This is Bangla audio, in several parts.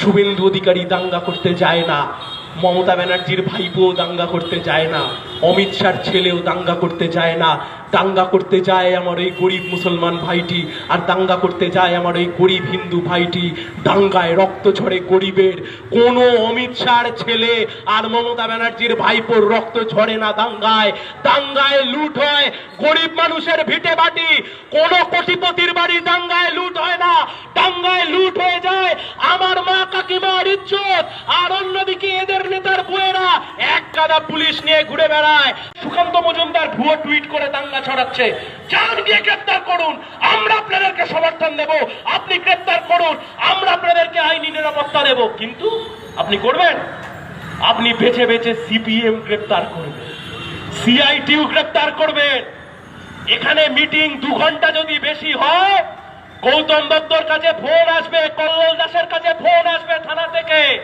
শুভেন্দু অধিকারী দাঙ্গা করতে যায় না, মমতা ব্যানার্জির ভাইপো দাঙ্গা করতে যায় না, অমিত শাহর ছেলেও দাঙ্গা করতে যায় না, দাঙ্গা করতে যায় আমার এই গরিব মুসলমান ভাইটি, আর দাঙ্গা করতে যায় আমার এই গরিব হিন্দু ভাইটি, দাঙ্গায় রক্ত ঝরে গরিবের, কোনো অমিত শাহর ছেলে আর মমতা ব্যানার্জির ভাইপোর রক্ত ঝরে না দাঙ্গায় দাঙ্গায় লুট হয় গরিব মানুষের ভিটে বাটি, কোনো কোটিপতির বাড়ি দাঙ্গায় লুট হয় না, দাঙ্গায় লুট হয়ে যায়, আমার মা ইজ্জত আর অন্যদিকে এদের নেতার বউয়েরা এক গাদা পুলিশ নিয়ে ঘুরে বেড়ায়। সুকান্ত মজুমদার ভুয়ো টুইট করে দাঙ্গা ছড়াচ্ছে। যান গিয়ে গ্রেপ্তার করুন। আমরা আপনাদেরকে সমর্থন দেব। আপনি গ্রেপ্তার করুন। আমরা আপনাদেরকে আইনি নিরাপত্তা দেব। কিন্তু আপনি করবেন? আপনি বেছে বেছে সিপিএম গ্রেপ্তার করবেন। সিআইটিউ গ্রেপ্তার করবেন। এখানে মিটিং দু ঘণ্টা যদি বেশি হয় গৌতম দত্তর কাছে ফোন আসবে, কল্লোল দাসের কাছে ফোন আসবে থানা থেকে।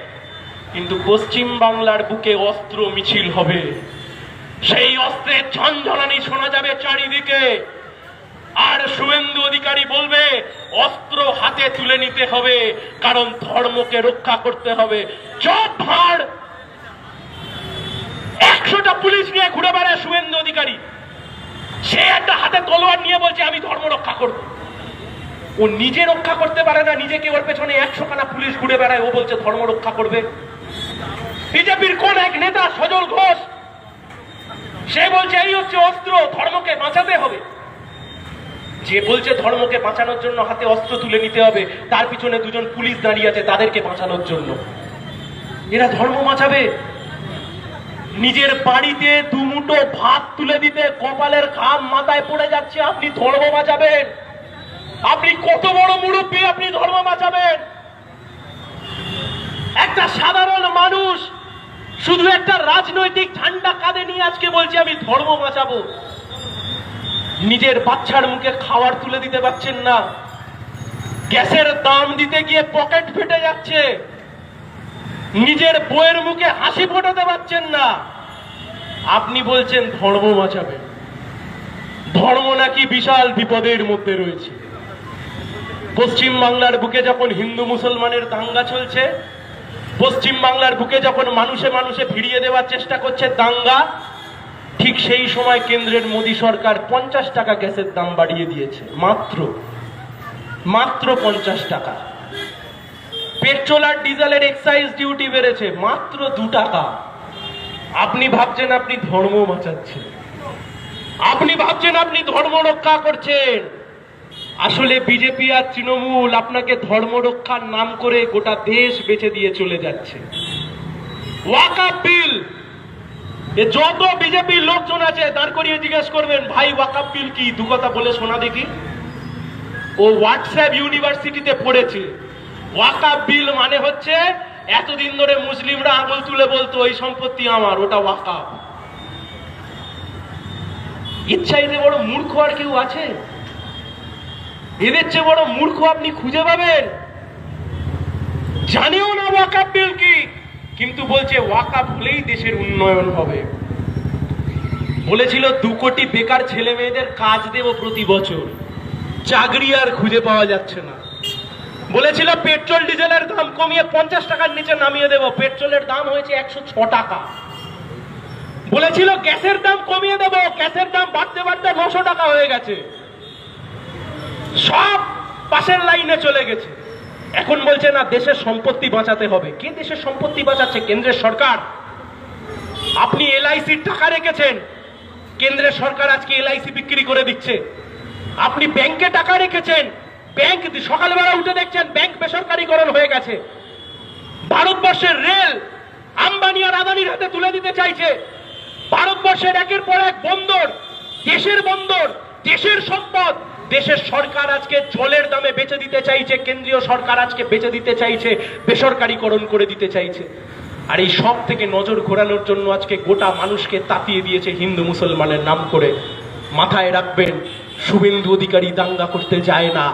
কিন্তু পশ্চিম বাংলার বুকে অস্ত্র মিছিল হবে। সেই অস্ত্রের ঝনঝনানি শোনা যাবে চারিদিকে। আর শুভেন্দু অধিকারী বলবে, অস্ত্র হাতে তুলে নিতে হবে, কারণ ধর্মকে রক্ষা করতে হবে। চপ ভাড়! একশোটা পুলিশ নিয়ে ঘুরে বেড়ায় শুভেন্দু অধিকারী। সে একটা হাতে তলোয়ার নিয়ে বলছে, আমি ধর্ম রক্ষা করব। ও নিজে রক্ষা করতে পারে না, নিজেকে ওর পেছনে একশো খানা পুলিশ ঘুরে বেড়ায়। ও বলছে, ধর্ম রক্ষা করবে। বিজেপির কোন এক নেতা, সজল ঘোষ, সে বলছে, এই হচ্ছে অস্ত্র, ধর্মকে বাঁচাতে হবে। যে বলছে, ধর্মকে বাঁচানোর জন্য হাতে অস্ত্র তুলে নিতে হবে, তার পিছনে দুজন পুলিশ দাঁড়িয়ে আছে তাদেরকে বাঁচানোর জন্য। এরা ধর্ম বাঁচাবে। নিজের বাড়িতে দুমুটো ভাত তুলে দিতে, কপালের ঘাম মাথায় পড়ে যাচ্ছে, আপনি ধর্ম বাঁচাবেন। আপনি কত বড় মুরব্বী আপনি ধর্ম বাঁচাবেন। একটা সাধারণ মানুষ শুধু একটা রাজনৈতিক ঠান্ডা কাঁধে নিয়ে আজকে বলছে, আমি ধর্ম বাঁচাবো। নিজের বাচ্চার মুখে খাবার তুলে দিতে পারছেন না। গ্যাসের দাম দিতে গিয়ে পকেট ফেটে যাচ্ছে। নিজের বইয়ের মুখে হাসি ফোটাতে পারছেন না। আপনি বলছেন, ধর্ম বাঁচাবেন ধর্ম নাকি বিশাল বিপদের মধ্যে রয়েছে। পশ্চিম বাংলার বুকে যখন হিন্দু মুসলমানের দাঙ্গা চলছে পশ্চিম বাংলার বুকে যখন মানুষে মানুষে ফিরিয়ে দেওয়ার চেষ্টা করছে দাঙ্গা, ঠিক সেই সময় কেন্দ্রের মোদী সরকার পঞ্চাশ টাকা গ্যাসের দাম বাড়িয়ে দিয়েছে। মাত্র মাত্র পঞ্চাশ টাকা। পেট্রোল আর ডিজেলের এক্সাইজ ডিউটি বেড়েছে, মাত্র দু টাকা। আপনি ভাবছেন আপনি ধর্ম বাঁচাচ্ছেন। আপনি ভাবছেন আপনি ধর্ম রক্ষা করছেন। আসলে বিজেপি আর তৃণমূল আপনাকে ধর্ম রক্ষার নাম করে গোটা দেশ বেঁচে দিয়ে চলে যাচ্ছে। ওয়াকাপ বিল যত বিজেপির লোকজন আছে, দাঁড় করিয়ে জিজ্ঞেস করবেন, ভাই ওয়াকাপ বিল কি? দু কথা বলে শোনা দেখি। ও হোয়াটসঅ্যাপ ইউনিভার্সিটিতে পড়েছে। ওয়াকাপ বিল মানে হচ্ছে, এতদিন ধরে মুসলিমরা আঙুল তুলে বলতো, এই সম্পত্তি আমার, ওটা ওয়াকাপ ইচ্ছাইতে বড় মূর্খ আর কেউ আছে? এদের চেয়ে বড় মূর্খ আপনি খুঁজে পাবেন? জানেও না ওয়াকাপ বিল কি, কিন্তু বলছে ওয়াকাপ হলেই দেশের উন্নয়ন হবে। বলেছিল, দু কোটি বেকার ছেলে মেয়েদের কাজ দেব প্রতি বছর। চাকরি আর খুঁজে পাওয়া যাচ্ছে না। বলেছিল, পেট্রোল, ডিজেলের দাম কমিয়ে পঞ্চাশ টাকার নিচে নামিয়ে দেব। পেট্রোলের দাম হয়েছে একশো ছ টাকা। বলেছিল, গ্যাসের দাম কমিয়ে দেব। গ্যাসের দাম বাড়তে বাড়তে নশো টাকা হয়ে গেছে। সব পাশের লাইনে চলে গেছে। এখন বলছে, না, দেশের সম্পত্তি বাঁচাতে হবে। কে দেশের সম্পত্তি বাঁচাচ্ছে? কেন্দ্রের সরকার। আপনি এলআইসির টাকা রেখেছেন। কেন্দ্রের সরকার আজকে এলআইসি বিক্রি করে দিচ্ছে। আপনি ব্যাংকে টাকা রেখেছেন। ব্যাংক সকালবেলা উঠে দেখছেন, ব্যাংক বেসরকারীকরণ হয়ে গেছে। ভারতবর্ষের রেল আম্বানি আর আদানির হাতে তুলে দিতে চাইছে। ভারতবর্ষের একের পর এক বন্দর, দেশের বন্দর। দেশের সরকার আজকে জলের দামে বেচে দিতে চাইছে, কেন্দ্রীয় সরকার আজকে বেচে দিতে চাইছে, বেসরকারীকরণ করে দিতে চাইছে। আর এই সব থেকে নজর ঘোরানোর জন্য আজকে গোটা মানুষকে তাতিয়ে দিয়েছে হিন্দু মুসলমানের নাম করে। মাথায় রাখবেন, শুভেন্দু অধিকারী দাঙ্গা করতে যায় না,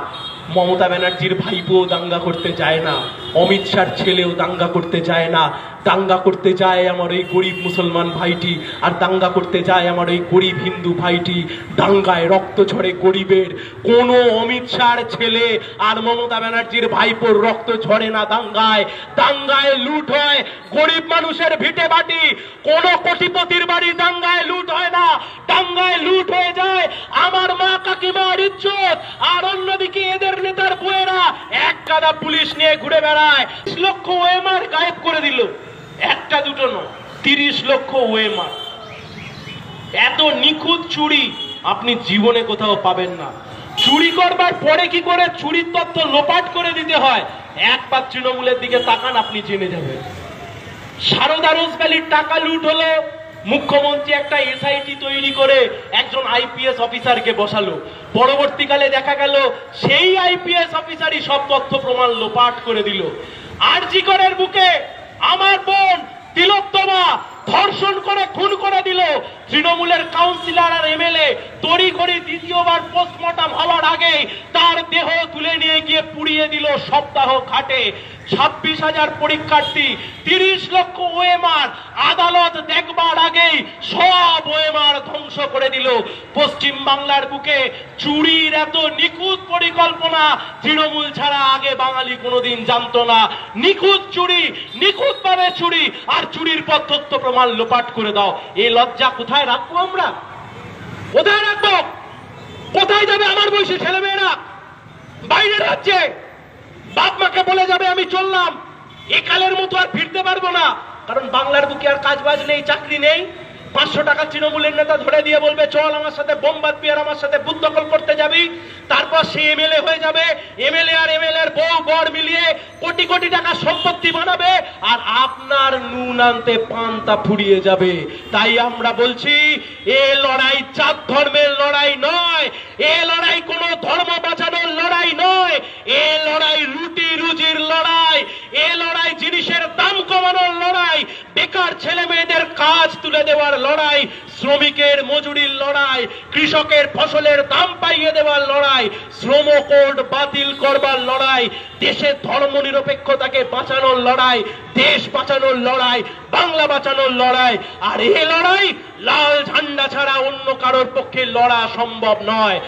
মমতা ব্যানার্জির ভাইপো দাঙ্গা করতে যায় না। অমিত শাহর ছেলেও দাঙ্গা করতে যায় না। দাঙ্গা করতে যায় আমার এই গরিব মুসলমান ভাইটি, আর দাঙ্গা করতে যায় আমার এই গরিব হিন্দু ভাইটি। দাঙ্গায় রক্ত ঝরে গরিবের। কোনো অমিত শাহর ছেলে আর মমতা ব্যানার্জির ভাইপোর রক্ত ঝরে না দাঙ্গায়। দাঙ্গায় লুট হয় গরিব মানুষের ভিটে বাটি। কোন কোটিপতির বাড়ি দাঙ্গায় লুট হয় না। দাঙ্গায় লুট হয়ে যায় আমার মা কাকিমার ইজ্জত। আর অন্যদিকে এদের নেতার বউয়েরা এক গাদা পুলিশ নিয়ে ঘুরে বেড়ায়। লক্ষ ওএমআর গায়েব করে দিল। একটা দুটো নয়, তিরিশ লক্ষ ওএমআর এত নিখুঁত চুরি আপনি জীবনে কোথাও পাবেন না। চুরি করবার পরে কি করে চুরির তথ্য লোপাট করে দিতে হয়? এক পাত তৃণমূলের দিকে তাকান, আপনি জেনে যাবেন। সারদা রোজভ্যালির টাকা লুট হলো। মুখ্যমন্ত্রী একটা এসআইটি তৈরি করে একজন আইপিএস অফিসারকে বসালো। পরবর্তীকালে দেখা গেল, সেই আইপিএস অফিসারই সব তথ্য প্রমাণ লোপাট করে দিল। আরজি করের বুকে আমার বোন তিলোত্তমা ধর্ষণ করে, খুন করে দিল। তৃণমূলের কাউন্সিলর আর এমএলএ তড়ি ঘড়ি দ্বিতীয়বার পোস্টমর্টম হওয়ার আগে তার দেহ তুলে নিয়ে গিয়ে পুড়িয়ে দিল সপ্তাহ ঘাটে ছাব্বিশ হাজার পরীক্ষার্থী, তিরিশ লক্ষ ওএমআর আদালত দেখবার আগেই সব ওএমআর ধ্বংস করে দিল। পশ্চিম বাংলার বুকে চুরির এত নিখুঁত পরিকল্পনা তৃণমূল ছাড়া আগে বাঙালি কোনোদিন জানতো না। নিখুঁত চুরি নিখুঁত ভাবে চুরি, আর চুরির পর তথ্য প্রমাণ লোপাট করে দাও। এই লজ্জা কোথায় রাখব আমরা? কোথায় রাখব? কোথায় যাবে আমার বয়সী ছেলেমেয়েরা? বাইরে রাজ্যে? বাপ মাকে বলে আমি চললাম। একালের মতো আর ফিরতে পারব না। কারণ বাংলার বুকে আর কাজ বাজ নেই, চাকরি নেই। পাঁচশো টাকা তৃণমূলের নেতা ধরে দিয়ে বলবে, চল আমার সাথে বোম বাঁধবি আর আমার সাথে বুথ দখল করতে যাবি। তারপর সে এমএলএ হয়ে যাবে। এমএলএ আর এমএলএ বউ বর মিলিয়ে কোটি কোটি টাকা সম্পত্তি বানাবে আর আপনার নুন আনতে পান্তা ফুরিয়ে যাবে। তাই আমরা বলছি, এ লড়াই চার ধর্মের লড়াই নয়, এ লড়াই কোনো ধর্ম বাঁচানোর লড়াই নয়, এ লড়াই রুটি রুজির লড়াই এ লড়াই জিনিসের দাম কমানোর লড়াই বেকার ছেলে মেয়েদের কাজ তুলে দেওয়ার লড়াই, শ্রমিকের মজুরির লড়াই, কৃষকের ফসলের দাম পাইয়ে দেওয়ার লড়াই, শ্রম কোড বাতিল করবার লড়াই দেশের ধর্ম নিরপেক্ষতাকে বাঁচানোর লড়াই, দেশ বাঁচানোর লড়াই, বাংলা বাঁচানোর লড়াই। আর এ লড়াই লাল ঝান্ডা ছাড়া অন্য কারোর পক্ষে লড়া সম্ভব নয়।